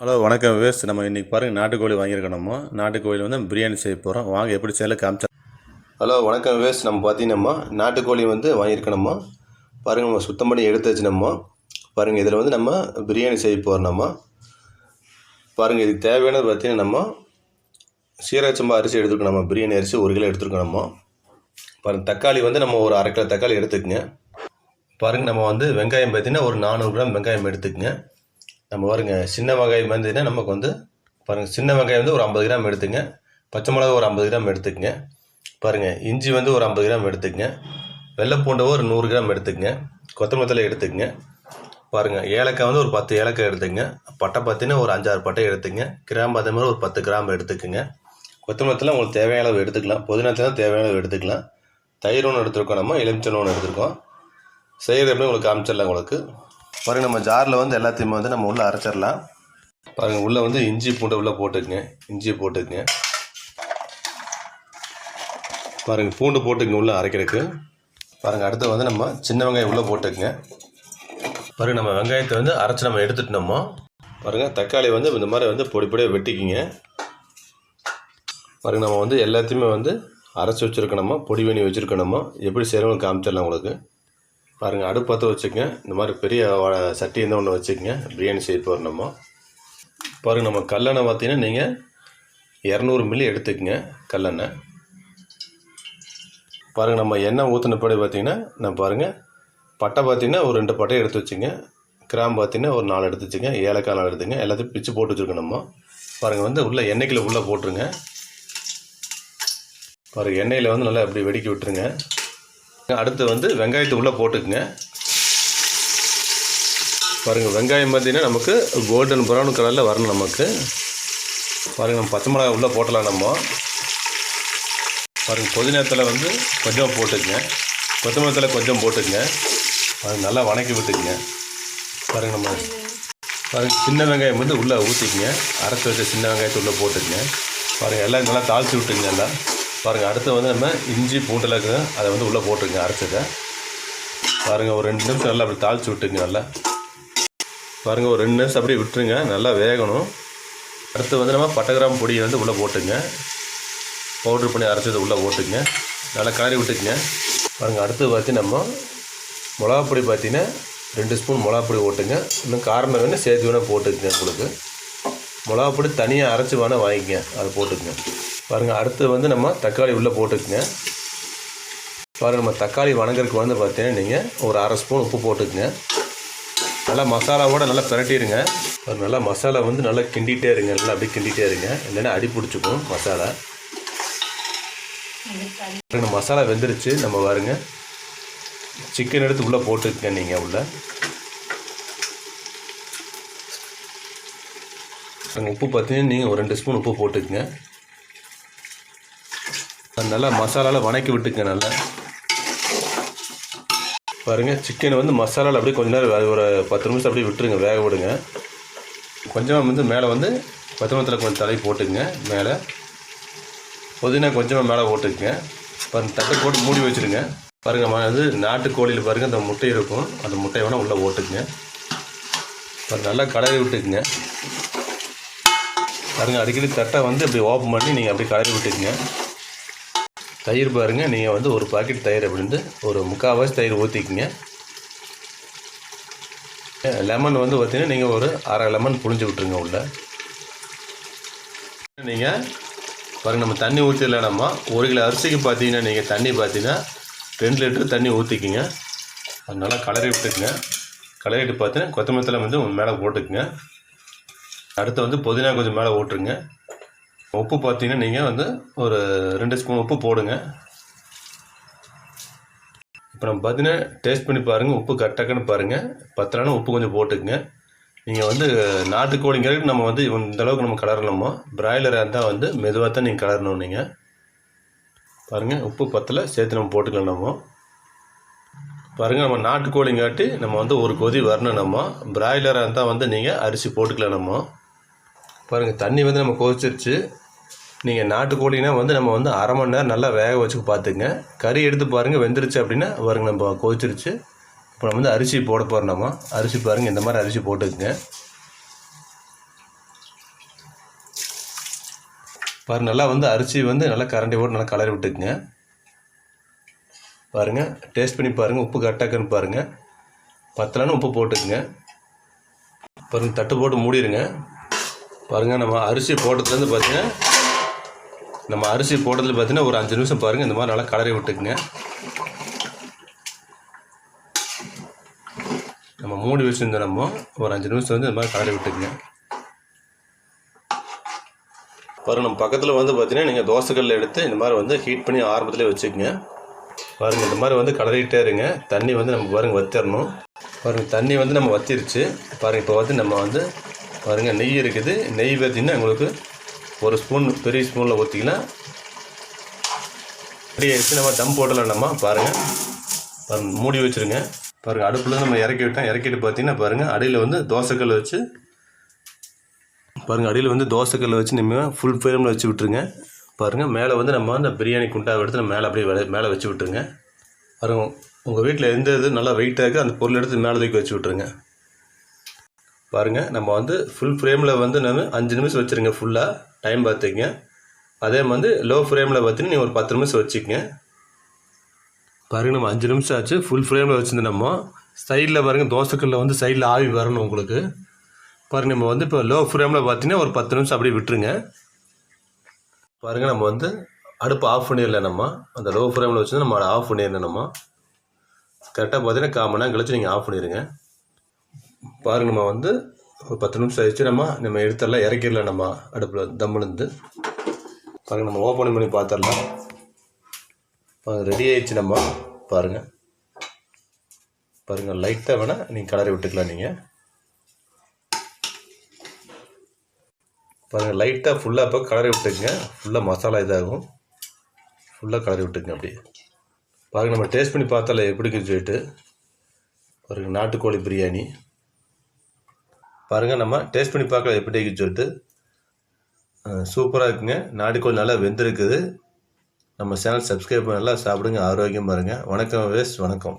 Hello வணக்கம் ways நம்ம இன்றைக்கி பாருங்கள் நாட்டுக்கோழி வாங்கியிருக்கணுமோ நாட்டுக்கோழி வந்து பிரியாணி செய்ய போகிறோம் வாங்க எப்படி செய்யலை காமிச்சா ஹலோ வணக்கம் வேஸ் நம்ம பார்த்தீங்கன்னா நாட்டுக்கோழி வந்து வாங்கியிருக்கணுமோ பாருங்கள் நம்ம சுத்தம் பண்ணி எடுத்து வச்சுனோமோ பாருங்கள் இதில் வந்து நம்ம பிரியாணி செய்ய போகிறோம் நம்ம. பாருங்கள் இதுக்கு தேவையானது பார்த்தீங்கன்னா நம்ம சீரகச்சம்பா அரிசி எடுத்துருக்கணும் நம்ம. பிரியாணி அரிசி ஒரு கிலோ எடுத்துருக்கணுமோ பாருங்கள் தக்காளி வந்து நம்ம ஒரு அரை கிலோ தக்காளி எடுத்துக்கங்க. பாருங்கள் நம்ம வந்து வெங்காயம் பார்த்தீங்கன்னா ஒரு நானூறு கிராம் வெங்காயம் எடுத்துக்கங்க. நம்ம பாருங்க சின்ன வெங்காயம் வந்ததுன்னா நமக்கு வந்து பாருங்கள் சின்ன வெங்காயம் வந்து ஒரு ஐம்பது கிராம் எடுத்துங்க. பச்சை மிளகா ஒரு ஐம்பது கிராம் எடுத்துக்கங்க. பாருங்கள் இஞ்சி வந்து ஒரு ஐம்பது கிராம் எடுத்துக்கங்க. வெள்ளைப்பூண்டை ஒரு நூறு கிராம் எடுத்துக்கங்க. கொத்தமல்லி தலை எடுத்துக்கங்க. பாருங்கள் ஏலக்காய் வந்து ஒரு பத்து ஏலக்காய் எடுத்துங்க பட்டை பார்த்தீங்கன்னா ஒரு அஞ்சாறு பட்டை எடுத்துங்க கிராம் அதே மாதிரி ஒரு பத்து கிராம் எடுத்துக்கங்க. கொத்தமல்லி உங்களுக்கு தேவையான அளவு எடுத்துக்கலாம். புதினத்தை தேவையான அளவு எடுத்துக்கலாம். தயிர் ஒன்று எடுத்துருக்கோம் நம்ம எலுமிச்சல் ஒன்று எடுத்துருக்கோம். செய்கிறது எப்படி உங்களுக்கு காமிச்சிடலாம் உங்களுக்கு. பாருங்கள் நம்ம ஜாரில் வந்து எல்லாத்தையுமே வந்து நம்ம உள்ளே அரைச்சிடலாம். பாருங்கள் உள்ளே வந்து இஞ்சி பூண்டை உள்ளே போட்டுக்குங்க. இஞ்சியை போட்டுக்குங்க. பாருங்கள் பூண்டு போட்டுக்குங்க உள்ளே அரைக்கிறதுக்கு. பாருங்கள் அடுத்து வந்து நம்ம சின்ன வெங்காயம் உள்ளே போட்டுக்குங்க. பாருங்கள் நம்ம வெங்காயத்தை வந்து அரைச்சி நம்ம எடுத்துட்டோமோ? பாருங்கள் தக்காளி வந்து இந்த மாதிரி வந்து பொடி பொடியாக வெட்டிக்கிங்க. பாருங்கள் நம்ம வந்து எல்லாத்தையுமே வந்து அரைச்சி வச்சுருக்கணுமோ? பொடி பண்ணி வச்சுருக்கணுமோ? எப்படி செய்கிறவங்க காமிச்சிடலாம் உங்களுக்கு. பாருங்கள் அடுப்பு பற்ற வச்சுக்கங்க. இந்த மாதிரி பெரிய சட்டி இருந்தால் ஒன்று வச்சுக்கோங்க. பிரியாணி செய்ய போகிறோம் நம்ம பாருங்கள் நம்ம கல்லெண்ணெய் பார்த்தீங்கன்னா நீங்கள் இரநூறு மில்லி எடுத்துக்கோங்க கல்லெண்ணெய் பாருங்கள் நம்ம எண்ணெய் ஊற்றின படி பார்த்தீங்கன்னா நான் பாருங்கள் பட்டை பார்த்தீங்கன்னா ஒரு ரெண்டு பட்டையை எடுத்து வச்சுங்க கிராம் பார்த்தீங்கன்னா ஒரு நாலு எடுத்து வச்சுங்க ஏலக்காய் நாலு எடுத்துங்க எல்லாத்தையும் பிச்சு போட்டு வச்சுருக்கோம் நம்ம. பாருங்கள் வந்து உள்ளே எண்ணெய்க்குள்ளே உள்ளே போட்டுருங்க. பாருங்கள் எண்ணெயில் வந்து நல்லா இப்படி வெடிக்க விட்டுருங்க. அடுத்து வந்து வெங்காயத்தை உள்ளே போட்டுக்குங்க. பாருங்கள் வெங்காயம் பார்த்தீங்கன்னா நமக்கு கோல்டன் ப்ரௌன் கலரில் வரணும் நமக்கு. பாருங்கள் நம்ம பச்சை மிளகா உள்ளே போட்டலாம் நம்ம. பாருங்கள் புதினத்தில் வந்து கொஞ்சம் போட்டுக்குங்க. கொத்தமல்லி தழை கொஞ்சம் போட்டுக்குங்க. அது நல்லா வணக்கி விட்டுக்குங்க. பாருங்கள் நம்ம பாருங்கள் சின்ன வெங்காயம் வந்து உள்ளே ஊற்றிக்குங்க அரைச்சி வச்ச சின்ன வெங்காயத்தை உள்ளே போட்டுக்குங்க. பாருங்கள் எல்லாம் நல்லா தாளித்து விட்டுங்க எல்லாம். பாருங்கள் அடுத்து வந்து நம்ம இஞ்சி பூண்டெல்லாம் இருக்குது அதை வந்து உள்ளே போட்டுருங்க அரைச்சதை பாருங்கள் ஒரு ரெண்டு நிமிஷம் நல்லா அப்படி தாளித்து விட்டுங்க நல்லா. பாருங்கள் ஒரு ரெண்டு நிமிஷம் அப்படியே விட்டுருங்க நல்லா வேகணும். அடுத்து வந்து நம்ம பட்டை கிராம் பொடியை வந்து உள்ளே போட்டுங்க. பவுட்ரு பண்ணி அரைச்சதை உள்ளே போட்டுங்க. நல்லா காரி விட்டுக்குங்க. பாருங்கள் அடுத்து பார்த்து நம்ம மிளகாப் பொடி பார்த்தீங்கன்னா ரெண்டு ஸ்பூன் மிளகாப்பொடி போட்டுங்க. இன்னும் காரணம் வேணும் சேர்த்து வேணால் போட்டுக்குங்க உங்களுக்கு. மிளகாப்பொடி தனியாக அரைச்சி வேணால் வாங்கிக்கங்க அதை போட்டுக்குங்க. பாருங்கள் அடுத்து வந்து நம்ம தக்காளி உள்ளே போட்டுக்குங்க. பாருங்கள் நம்ம தக்காளி வணங்குறதுக்கு வந்து பார்த்தீங்கன்னா நீங்கள் ஒரு அரை ஸ்பூன் உப்பு போட்டுக்குங்க. நல்லா மசாலாவோடு நல்லா பிரட்டிடுங்க. ஒரு நல்லா மசாலா வந்து நல்லா கிண்டிகிட்டே இருங்க. நல்லா அப்படியே கிண்டிகிட்டே இருங்க. இல்லைன்னா அடி பிடிச்சிக்கும் மசாலா. பாருங்க, மசாலா வெந்துருச்சு. நம்ம பாருங்க சிக்கன் எடுத்து உள்ளே போட்டுக்கங்க நீங்கள் உள்ளே. உப்பு பார்த்தீங்கன்னா நீங்கள் ஒரு ரெண்டு ஸ்பூன் உப்பு போட்டுக்கங்க. நல்லா மசாலாவில் வணக்கி விட்டுக்கங்க நல்லா. பாருங்கள் சிக்கனை வந்து மசாலாவில் அப்படியே கொஞ்ச நேரம் ஒரு பத்து நிமிஷம் அப்படியே விட்டுருங்க வேக விடுங்க. கொஞ்சமாக வந்து மேலே வந்து கொத்தமல்லி கொஞ்சம் தலை போட்டுக்குங்க மேலே. புதினா கொஞ்சமாக மேலே போட்டுக்குங்க. பாருங்க தட்டை போட்டு மூடி வச்சுருங்க. பாருங்க ம- வந்து நாட்டுக்கோழியில் பாருங்கள் அந்த முட்டை இருக்கும். அந்த முட்டையை வேணால் உள்ளே போட்டுக்குங்க. பாருங்க நல்லா கலரி விட்டுக்குங்க. பாருங்க அடிக்கடி தட்டை வந்து அப்படி ஓப்பன் பண்ணி நீங்கள் அப்படியே கலரி விட்டுக்குங்க. தயிர் பாருங்கள் நீங்கள் வந்து ஒரு பாக்கெட் தயிர் அப்படின்னு ஒரு முக்கால்வாசி தயிர் ஊற்றிக்கிங்க லெமன் வந்து பார்த்தீங்கன்னா நீங்கள் ஒரு அரை லெமன் புழிஞ்சு விட்ருங்க உள்ள. நீங்கள் பாருங்கள் நம்ம தண்ணி ஊற்றிடலாம்மா ஒரு கிலோ அரிசிக்கு பார்த்தீங்கன்னா நீங்கள் தண்ணி பார்த்தீங்கன்னா ரெண்டு லிட்டர் தண்ணி ஊற்றிக்கிங்க அது நல்லா கலரி விட்டுக்குங்க. கலரிட்டு பார்த்தீங்கன்னா கொத்தமல்லி வந்து மேலே போட்டுக்குங்க. அடுத்து வந்து புதினா கொஞ்சம் மேலே ஓட்டுருங்க உப்பு பார்த்தீங்கன்னா நீங்கள் வந்து ஒரு ரெண்டு ஸ்பூன் உப்பு போடுங்க. இப்போ நம்ம பார்த்தீங்கன்னா டேஸ்ட் பண்ணி பாருங்கள் உப்பு கரெக்டாகன்னு பாருங்கள் பத்தலைன்னா உப்பு கொஞ்சம் போட்டுக்குங்க. நீங்கள் வந்து நாட்டுக்கோழிங்கிறது நம்ம வந்து இந்த அளவுக்கு நம்ம கலரணுமோ பிராய்லராக இருந்தால் வந்து மெதுவாக தான் நீங்கள் கலரணும் நீங்கள் பாருங்கள் உப்பு பத்தில் சேர்த்து நம்ம போட்டுக்கலாம் நம்ம. பாருங்கள் நம்ம நாட்டுக்கோழிங்காட்டி நம்ம வந்து ஒரு கொதி வரணும் நம்ம. பிராய்லராக இருந்தால் வந்து நீங்கள் அரிசி போட்டுக்கலாம் நம்ம. பாருங்கள் தண்ணி வந்து நம்ம கொதிச்சிருச்சு. நீங்கள் நாட்டுக்கோழினா வந்து நம்ம வந்து அரை மணி நேரம் நல்லா வேக வச்சு பார்த்துங்க கறி எடுத்து பாருங்கள் வெந்துருச்சு அப்படின்னா பாருங்க நம்ம கொதிச்சிருச்சு. இப்போ நம்ம வந்து அரிசி போட போகிறோம் நம்ம. அரிசி பாருங்கள் இந்த மாதிரி அரிசி போட்டுக்குங்க. பாரு நல்லா வந்து அரிசி வந்து நல்லா கரண்டி போட்டு நல்லா கலரி விட்டுக்குங்க. பாருங்கள் டேஸ்ட் பண்ணி பாருங்கள் உப்பு கரெக்டாக்குன்னு பாருங்கள் பத்தலைன்னு உப்பு போட்டுக்குங்க. பாருங்கள் தட்டு போட்டு மூடிடுங்க பாருங்கள் நம்ம அரிசி போட்டதுலேருந்து பார்த்தீங்கன்னா நம்ம அரிசி போடுறதுல பார்த்தீங்கன்னா ஒரு அஞ்சு நிமிஷம் பாருங்கள் இந்த மாதிரி நல்லா கலரை விட்டுக்குங்க. நம்ம மூடி வச்சுருந்தோம் நம்ம ஒரு அஞ்சு நிமிஷம் வந்து இந்த மாதிரி கலரை விட்டுக்குங்க. பாருங்கள் நம்ம பக்கத்தில் வந்து பார்த்தீங்கன்னா நீங்கள் தோசைக்கல்ல எடுத்து இந்த மாதிரி வந்து ஹீட் பண்ணி ஆரம்பத்திலே வச்சுக்கோங்க. பாருங்கள் இந்த மாதிரி வந்து கலரிக்கிட்டே இருங்க. தண்ணி வந்து நம்ம பாருங்கள் வத்திடணும் பாருங்கள் தண்ணி வந்து நம்ம வத்திருச்சு. பாருங்கள் இப்போ வந்து நம்ம வந்து பாருங்கள் நெய் இருக்குது. நெய் பார்த்தீங்கன்னா உங்களுக்கு ஒரு ஸ்பூன் பெரிய ஸ்பூனில் ஊற்றிக்கலாம் ரெடி ஆயிடுச்சு நம்ம தம் போட்டலாம் நம்ம பாருங்கள் மூடி வச்சுருங்க. பாருங்கள் அடுப்பில் நம்ம இறக்கி விட்டோம். இறக்கிட்டு பார்த்தீங்கன்னா பாருங்கள் அடியில் வந்து தோசைக்கல் வச்சு பாருங்கள் அடியில் வந்து தோசைக்கல் வச்சு நம்ம ஃபுல் ஃப்ளேமில் வச்சு விட்ருங்க பாருங்கள் மேலே வந்து நம்ம அந்த பிரியாணி குண்டாவை எடுத்து நம்ம மேலே அப்படியே மேலே வச்சு விட்ருங்க பாருங்க உங்கள் வீட்டில் எந்த இது நல்லா வெயிட்டாக இருக்குது அந்த பொருள் எடுத்து மேலே தூக்கி வச்சு விட்ருங்க பாருங்கள் நம்ம வந்து ஃபுல் ஃப்ரேமில் வந்து நம்ம அஞ்சு நிமிஷம் வச்சுருங்க ஃபுல்லாக டைம் பார்த்துங்க அதே வந்து லோ ஃப்ரேமில் பார்த்தீங்கன்னா நீங்கள் ஒரு பத்து நிமிஷம் வச்சுக்கங்க. பாருங்கள் நம்ம அஞ்சு நிமிஷம் ஆச்சு ஃபுல் ஃப்ரேமில் வச்சுருந்து நம்ம சைடில் பாருங்கள் தோசைக்கல்ல வந்து சைடில் ஆவி வரணும் உங்களுக்கு. பாருங்கள் நம்ம வந்து இப்போ லோ ஃப்ளேமில் பார்த்தீங்கன்னா ஒரு பத்து நிமிஷம் அப்படியே விட்டுருங்க. பாருங்கள் நம்ம வந்து அடுப்பு ஆஃப் பண்ணிடல நம்ம. அந்த லோ ஃப்ளேமில் வச்சுருந்து நம்ம ஆஃப் பண்ணிடல நம்ம. கரெக்டாக பார்த்தீங்கன்னா காமனாக கழிச்சு நீங்கள் ஆஃப் பண்ணிடுங்க. பாருங்க நம்ம வந்து ஒரு பத்து நிமிஷம் ஆயிடுச்சு நம்ம நம்ம எடுத்துடலாம் இறக்கிடலாம் நம்ம அடுப்பில் தம்முலேருந்து. பாருங்கள் நம்ம ஓப்பன் பண்ணி பார்த்துடலாம். பாருங்கள் ரெடி ஆயிடுச்சு நம்ம. பாருங்கள் பாருங்கள் லைட்டாக வேணால் நீங்கள் கலரை விட்டுக்கலாம் நீங்கள் பாருங்கள் லைட்டாக ஃபுல்லாக இப்போ கலரி விட்டுக்குங்க ஃபுல்லாக மசாலா இதாகும். ஃபுல்லாக கலரி விட்டுக்குங்க அப்படியே. பாருங்கள் நம்ம டேஸ்ட் பண்ணி பார்த்தால எப்படி இருக்குன்னு சொல்லிட்டு. பாருங்கள் நாட்டுக்கோழி பிரியாணி. பாருங்கள் நம்ம டேஸ்ட் பண்ணி பார்க்கலாம் எப்படி இருக்குன்னு சொல்லிட்டு. சூப்பராக இருக்குங்க. நாட்டுக்கோழி நல்லா வெந்திருக்குது. நம்ம சேனல் சப்ஸ்கிரைப் நல்லா சாப்பிடுங்க ஆரோக்கியமாக இருங்க வணக்கம் வேஸ் வணக்கம்.